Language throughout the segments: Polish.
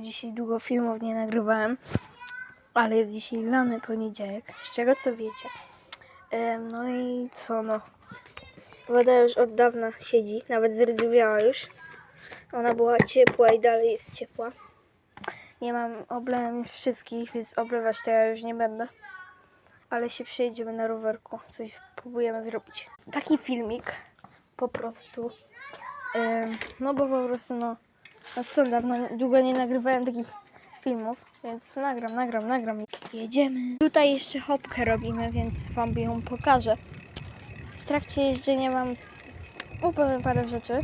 Dzisiaj długo filmów nie nagrywałem, ale jest dzisiaj lany poniedziałek, z czego co wiecie. No i co no. Woda już od dawna siedzi, nawet zrdzewiała już. Ona była ciepła i dalej jest ciepła. Nie mam, oblałem już wszystkich, więc oblewać to ja już nie będę. Ale się przejedziemy na rowerku, coś próbujemy zrobić. Taki filmik, po prostu. No bo po prostu no, no co, dawno, długo nie nagrywałem takich filmów, więc nagram, nagram, nagram. Jedziemy. Tutaj jeszcze hopkę robimy, więc wam ją pokażę. W trakcie jeżdżenia wam opowiem parę rzeczy.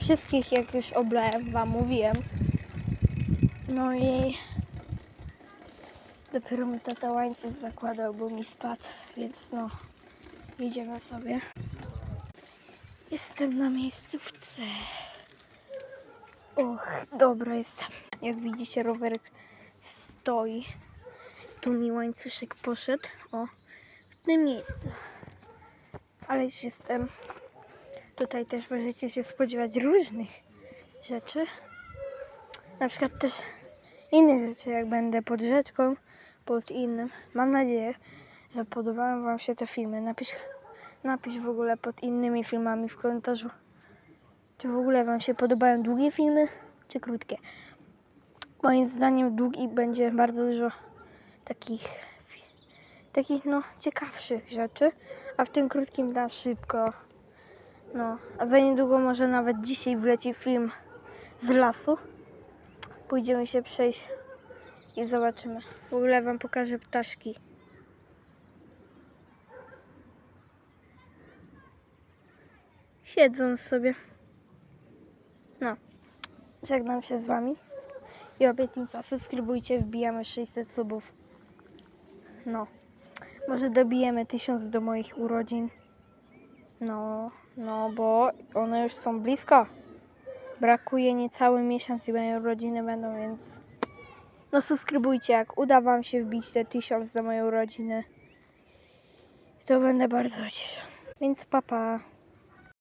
Wszystkich jak już oblałem, wam mówiłem. No i dopiero mi tata łańcuch zakładał, bo mi spadł, więc no, jedziemy sobie. Jestem na miejscówce. Och, dobra jestem. Jak widzicie, rowerek stoi. Tu mi łańcuszek poszedł. O, w tym miejscu. Ale już jestem. Tutaj też możecie się spodziewać różnych rzeczy. Na przykład też innych rzeczy, jak będę pod rzeczką, pod innym. Mam nadzieję, że podobają Wam się te filmy. Napisz, napisz w ogóle pod innymi filmami w komentarzu, czy w ogóle Wam się podobają długie filmy, czy krótkie. Moim zdaniem długi będzie bardzo dużo takich, takich no ciekawszych rzeczy, a w tym krótkim da szybko. No, a za niedługo może nawet dzisiaj wleci film z lasu. Pójdziemy się przejść i zobaczymy. W ogóle Wam pokażę ptaszki. Siedzą sobie. No, żegnam się z Wami. I obietnica, subskrybujcie, wbijamy 600 subów. No, może dobijemy 1000 do moich urodzin. No, no, bo one już są blisko. Brakuje niecały miesiąc i moje urodziny będą, więc... No subskrybujcie, jak uda Wam się wbić te 1000 do mojej urodziny. To będę bardzo ucieszony. Więc papa. Pa.